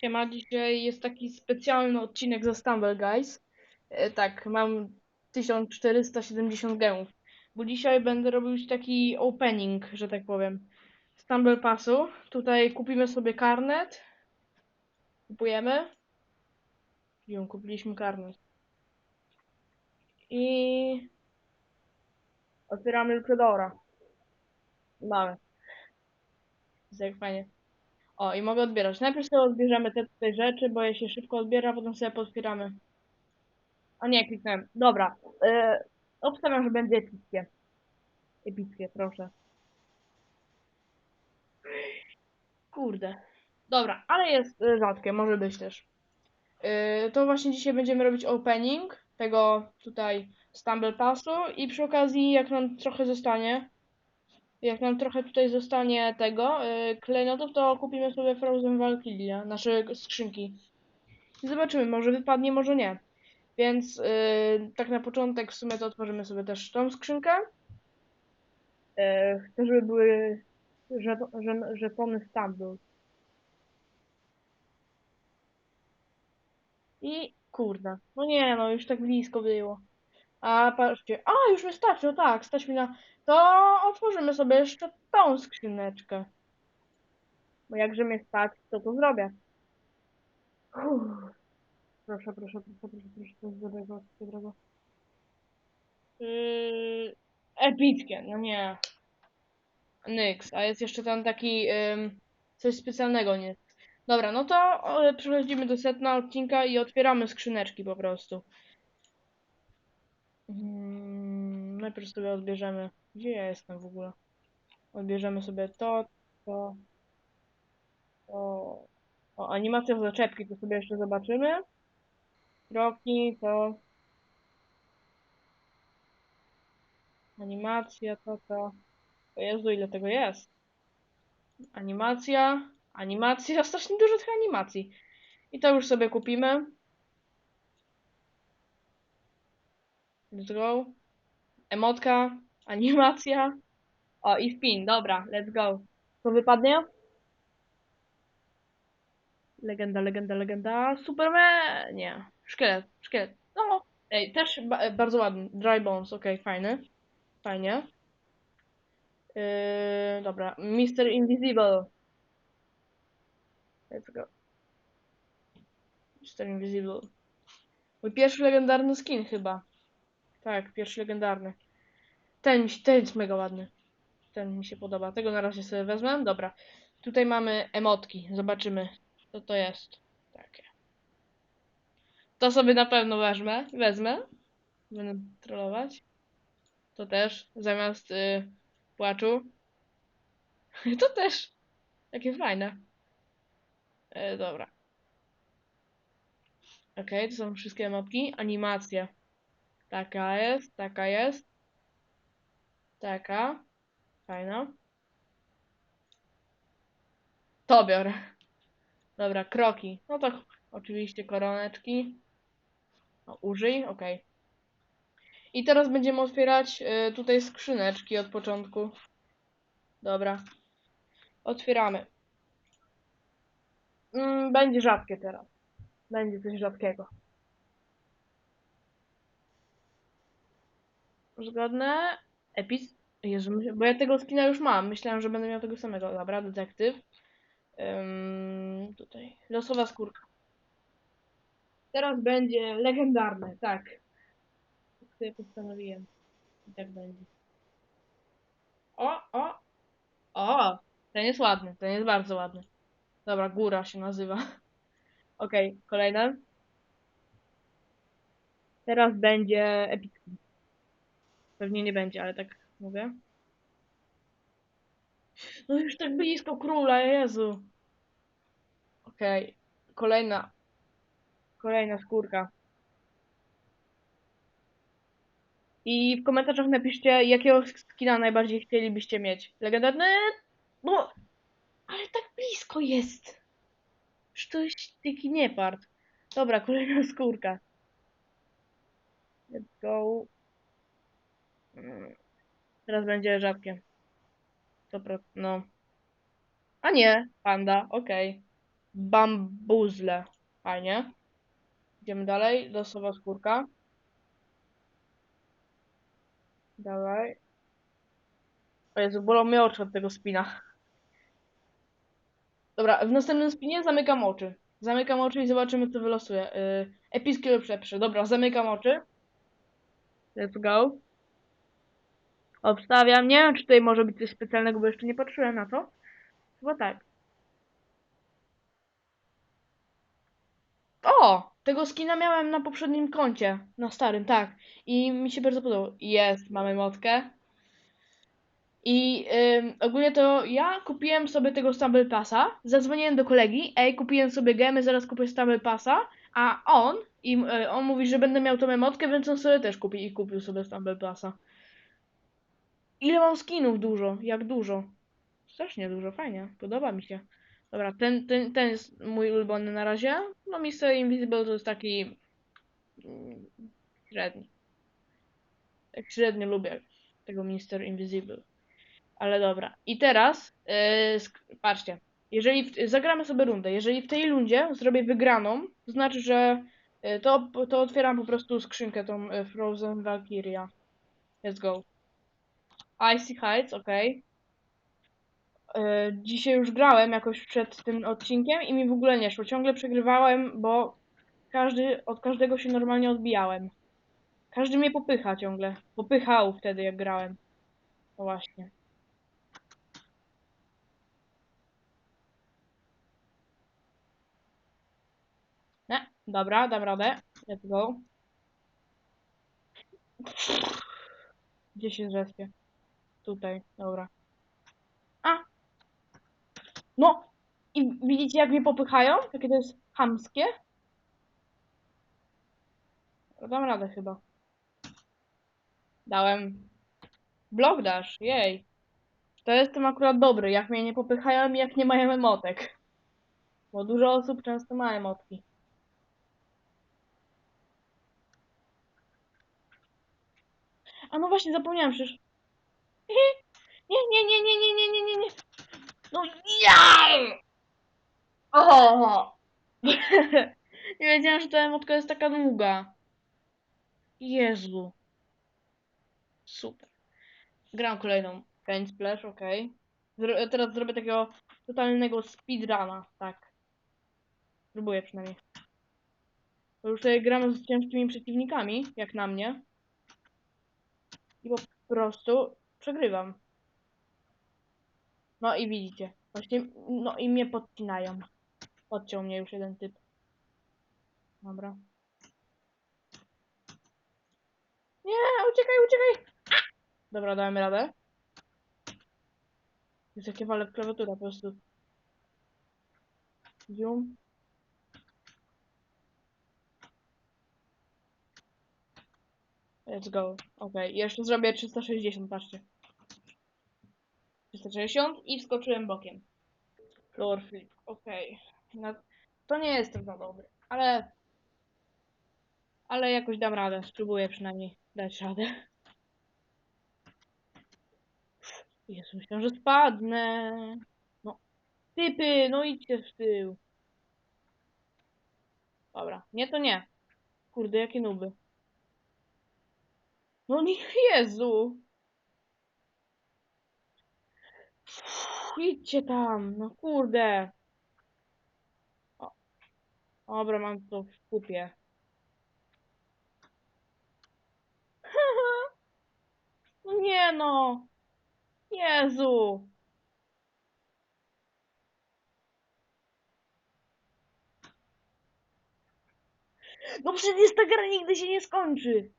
Siema, dzisiaj jest taki specjalny odcinek ze Stumble Guys. E, tak, mam 1470 gemów, bo dzisiaj będę robił taki opening, że tak powiem, Stumble Passu. Tutaj kupimy sobie karnet. Kupujemy. Ją kupiliśmy karnet. I otwieramy Lucadora. Mamy. Jest fajnie. O, i mogę odbierać. Najpierw sobie odbierzemy te tutaj rzeczy, bo je się szybko odbiera, potem sobie potwieramy. A nie, kliknąłem. Dobra. Yy, obstawiam, że będzie epickie. Epickie, proszę. Kurde. Dobra, ale jest y, rzadkie, może być też. Yy, to właśnie dzisiaj będziemy robić opening tego tutaj Stumble Passu i przy okazji, jak nam trochę zostanie, jak nam trochę tutaj zostanie tego yy, klejnotów, to kupimy sobie Frozen Valkyria, nasze skrzynki. I zobaczymy, może wypadnie, może nie. Więc yy, tak na początek w sumie to otworzymy sobie też tą skrzynkę. Yy, chcę, żeby były żeto- żen- żetony Stumble. I kurde, no nie, no już tak blisko było. A patrzcie, a już stać, no tak, stać mi na... To otworzymy sobie jeszcze tą skrzyneczkę. Bo jakże mnie stać, to to zrobię. Uff. Proszę, proszę, proszę, proszę, proszę, to jest dobrego, to jest dobrego. Yy, epickie, no nie. Nyx, a jest jeszcze ten taki, ym, coś specjalnego nie. Dobra, no to e, przechodzimy do setna odcinka i otwieramy skrzyneczki po prostu. Mm, najpierw sobie odbierzemy. Gdzie ja jestem w ogóle? Odbierzemy sobie to, to. O, animacja w zaczepki, to sobie jeszcze zobaczymy. Kroki, to. Animacja, to, to. O Jezu, ile tego jest. Animacja, animacja, strasznie dużo tych animacji. I to już sobie kupimy. Let's go. Emotka, animacja. O, i spin, dobra, let's go. Co wypadnie? Legenda, legenda, legenda. Superman! Nie. Szkielet, szkielet. No, ej, też ba bardzo ładny. Dry Bones, okej, fajny. Fajnie. Yy, dobra, Mr. Invisible. Let's go. Mr. Invisible. Mój pierwszy legendarny skin chyba. Tak, pierwszy legendarny. Ten, ten jest mega ładny. Ten mi się podoba. Tego na razie sobie wezmę. Dobra. Tutaj mamy emotki. Zobaczymy, co to jest. Takie. To sobie na pewno wezmę. Wezmę. Będę trollować. To też. Zamiast y, płaczu. To też. Jakie fajne. E, dobra. Okej, to są wszystkie emotki. Animacja. Taka jest, taka jest. Taka. Fajna. To biorę. Dobra, kroki. No to oczywiście koroneczki. O, użyj, okej. I teraz będziemy otwierać y, tutaj skrzyneczki od początku. Dobra. Otwieramy. Mm, będzie rzadkie teraz. Będzie coś rzadkiego. Zgodne. Epis. Jezu, bo ja tego skina już mam. Myślałem, że będę miał tego samego. Dobra, detektyw. Ym, tutaj. Losowa skórka. Teraz będzie legendarne, tak. Tak sobie postanowiłem. I tak będzie. O, o, o! Ten jest ładny, ten jest bardzo ładny. Dobra, góra się nazywa. Okej, kolejne. Teraz będzie epicki. Pewnie nie będzie, ale tak mówię. No już tak blisko króla, Jezu. Okej, kolejna. Kolejna skórka. I w komentarzach napiszcie, jakiego skina najbardziej chcielibyście mieć. Legendarny? No, ale tak blisko jest. Jest taki niepart. Dobra, kolejna skórka. Let's go. Teraz będzie rzadkie. Dobra, no. A nie, panda, okej. bambuzle. Fajnie. Idziemy dalej. Losowa skórka. Dawaj. O Jezu, bolą mnie oczy od tego spina. Dobra, w następnym spinie zamykam oczy. Zamykam oczy i zobaczymy, co wylosuje. Yy, epicki lub lepszy. Dobra, zamykam oczy. Let's go. Obstawiam. Nie wiem, czy tutaj może być coś specjalnego, bo jeszcze nie patrzyłem na to. Chyba tak. O! Tego skina miałem na poprzednim koncie. Na starym, tak. I mi się bardzo podobał. Jest, mamy motkę. I ogólnie to ja kupiłem sobie tego Stumble Passa, zadzwoniłem do kolegi, ej, kupiłem sobie gemy, zaraz kupię Stumble Passa, a on, i y, on mówi, że będę miał tą emotkę, więc on sobie też kupi i kupił sobie Stumble Passa. Ile mam skinów? Dużo, jak dużo. Strasznie dużo, fajnie, podoba mi się. Dobra, ten, ten, ten jest mój ulubiony na razie. No Mr. Invisible to jest taki mm, średni. Tak średnio lubię tego Mr. Invisible. Ale dobra. I teraz, yy, patrzcie. Jeżeli w, zagramy sobie rundę. Jeżeli w tej rundzie zrobię wygraną, to znaczy, że yy, to, to otwieram po prostu skrzynkę tą yy, Frozen Valkyria. Let's go. Icy Heights, ok. dzisiaj już grałem jakoś przed tym odcinkiem i mi w ogóle nie szło. Ciągle przegrywałem, bo każdy, od każdego się normalnie odbijałem. Każdy mnie popycha ciągle. Popychał wtedy, jak grałem. No właśnie. Nie, dobra, dam radę. Let's go. Gdzie się? Tutaj, dobra. A! No! I widzicie jak mnie popychają? Jakie to jest chamskie? Dam radę chyba. Dałem. Blok dash, jej. To jestem akurat dobry, jak mnie nie popychają i jak nie mają emotek. Bo dużo osób często ma emotki. A no właśnie, zapomniałem przecież. Nie, nie, nie, nie, nie, nie, nie, nie, nie. No ja! O! Nie wiedziałem, że ta emotka jest taka długa. Jezu. Super. Gram kolejną. Paint Splash, ok. Zro teraz zrobię takiego totalnego speedruna, tak. Spróbuję przynajmniej. Bo już tutaj gramy z ciężkimi przeciwnikami, jak na mnie. I po prostu przegrywam. No i widzicie. Właśnie, no i mnie podcinają. Podciął mnie już jeden typ. Dobra. Nie, uciekaj, uciekaj! Dobra, dałem radę. Jest jakie wale w klawiaturę po prostu. Zoom. Let's go. Ok, jeszcze zrobię 360, patrzcie. 360 i wskoczyłem bokiem. Floor flip, ok. No, to nie jestem za dobry, ale... Ale jakoś dam radę, spróbuję przynajmniej dać radę. Jezu, myślałem, że spadnę. No. Typy, no idźcie w tył. Dobra, nie to nie. Kurde, jakie nuby. No nie, Jezu. Idźcie tam, no kurde. O. Dobra, mam to w kupie. No nie no. Jezu. No przecież ta gra nigdy się nie skończy.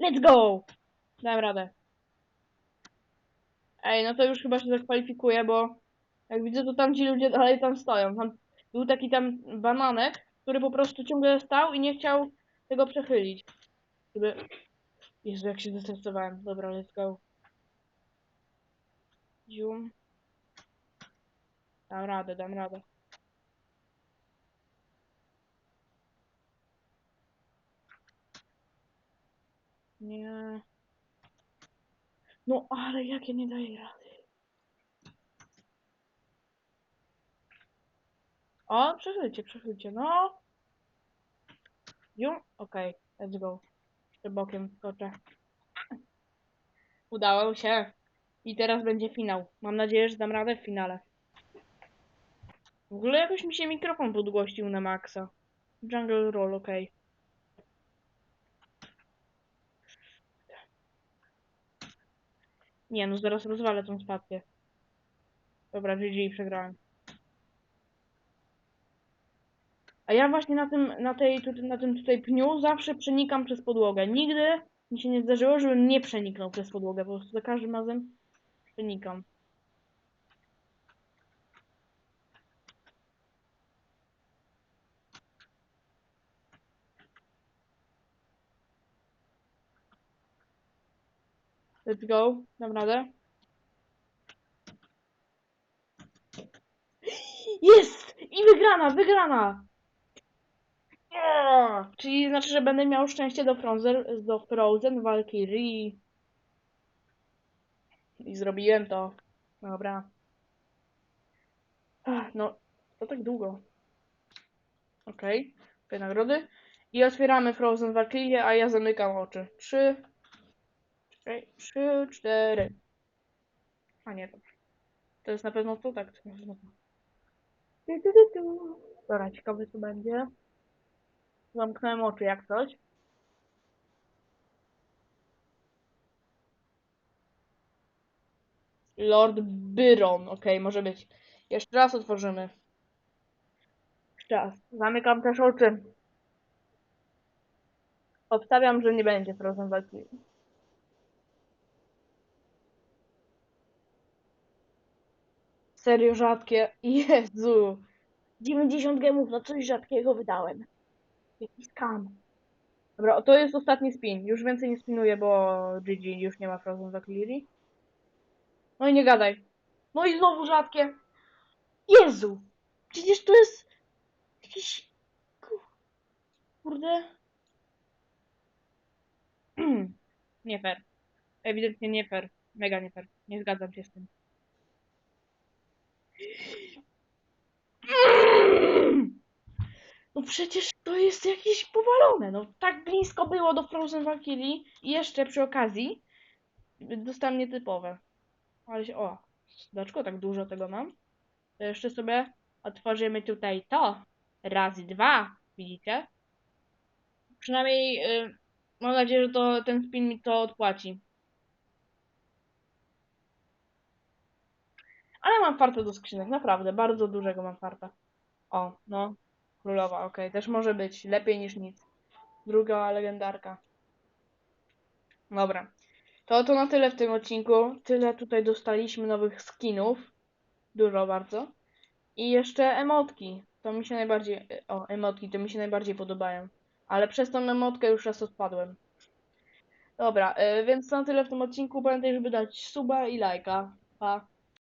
Let's go. Dałem radę. Ej, no to już chyba się zakwalifikuję, bo jak widzę, to tam ci ludzie dalej tam stoją. Tam był taki tam bananek, który po prostu ciągle stał i nie chciał tego przechylić. Żeby... Jezu, jak się zestresowałem. Dobra, let's go. Zium. Dam radę, dam radę. Nie. No, ale jak ja nie daję rady. O, przeżyjcie, przeżyjcie, no. Jum, okej, let's go. Jeszcze bokiem skoczę. Udało się. I teraz będzie finał. Mam nadzieję, że dam radę w finale. W ogóle jakoś mi się mikrofon podgłościł na maksa. Jungle Roll, okej. Nie no, zaraz rozwalę tą spację. Dobra, GG, przegrałem. A ja właśnie na tym, na tej, tu- na tym tutaj pniu zawsze przenikam przez podłogę. Nigdy mi się nie zdarzyło, żebym nie przeniknął przez podłogę. Po prostu za każdym razem przenikam. Let's go. Dam radę. Jest! I wygrana, wygrana! Czyli znaczy, że będę miał szczęście do Frozen, do Frozen Valkyrie. I zrobiłem to. Dobra. No, to tak długo. Okej. Okay. nagrody. I otwieramy Frozen Valkyrie, a ja zamykam oczy. Trzy. Trzy, cztery. A nie, to. To jest na pewno to, tak. To na pewno. Tu, tu, tu, tu. Dobra, ciekawe co będzie. Zamknąłem oczy jak coś. Lord Byron, okej, może być. Jeszcze raz otworzymy. Jeszcze raz. Zamykam też oczy. Obstawiam, że nie będzie Frozen Valkyrie. Serio rzadkie. Jezu. 90 gemów na coś rzadkiego wydałem. Jaki skam. Dobra, to jest ostatni spin. Już więcej nie spinuję, bo GG już nie ma Frozen Valkyrie. No i nie gadaj. No i znowu rzadkie. Jezu! Przecież to jest jakiś... ku- Kurde. nie fair. Ewidentnie nie fair. Mega nie fair. Nie zgadzam się z tym. No przecież to jest jakieś powalone. No tak blisko było do Frozen Valkyrie i jeszcze przy okazji dostałem nietypowe. Ale się, o, dlaczego tak dużo tego mam? To jeszcze sobie otworzymy tutaj to. Raz, dwa, widzicie? Przynajmniej y, mam nadzieję, że to ten spin mi to odpłaci. Ale mam farta do skrzynek, naprawdę, bardzo dużego mam farta. O, no, królowa, okej, też może być, lepiej niż nic. Druga legendarka. Dobra, to to na tyle w tym odcinku. Tyle tutaj dostaliśmy nowych skinów. Dużo bardzo. I jeszcze emotki. To mi się najbardziej. O, emotki to mi się najbardziej podobają. Ale przez tą emotkę już raz odpadłem. Dobra, y, więc to na tyle w tym odcinku. Pamiętaj, żeby dać suba i lajka. Pa.